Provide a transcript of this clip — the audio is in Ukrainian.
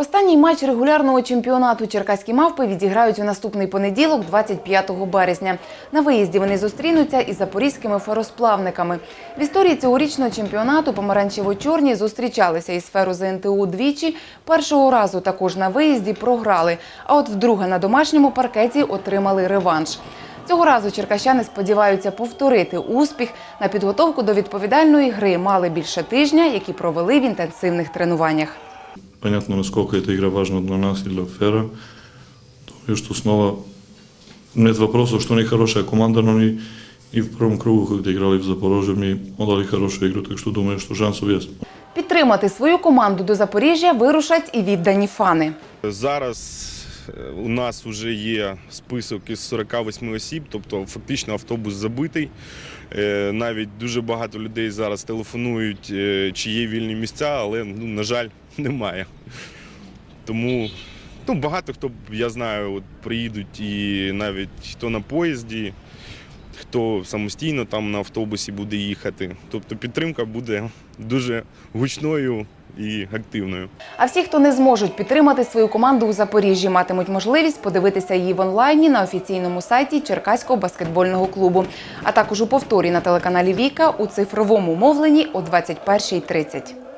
Останній матч регулярного чемпіонату черкаські мавпи відіграють у наступний понеділок, 25 березня. На виїзді вони зустрінуться із запорізькими феросплавниками. В історії цьогорічного чемпіонату помаранчево-чорні зустрічалися із феру ЗНТУ двічі. Першого разу також на виїзді програли. А от вдруге на домашньому паркеті отримали реванш. Цього разу черкащани сподіваються повторити успіх. На підготовку до відповідальної гри мали більше тижня, які провели в інтенсивних тренуваннях. Понятно, насколько эта игра важна для нас и для Фера. То, есть снова нет вопросов, что они хорошая команда, но они и в первом кругу, когда играли в Запорожье, мы отдали хорошую игру, так что думаю, что шансов есть. Підтримати свою команду до Запоріжжя вирушать і віддані фани. Зараз у нас вже є список із 48 осіб, тобто фактично автобус забитий. Е, Навіть дуже багато людей зараз телефонують, е, чи є вільні місця, але, ну, на жаль, немає. Тому ну, багато хто, я знаю, от, приїдуть і навіть хто на поїзді, хто самостійно там на автобусі буде їхати. Тобто підтримка буде дуже гучною і активною. А всі, хто не зможуть підтримати свою команду у Запоріжжі, матимуть можливість подивитися її в онлайні на офіційному сайті Черкаського баскетбольного клубу, а також у повторі на телеканалі Віка у цифровому мовленні о 21.30.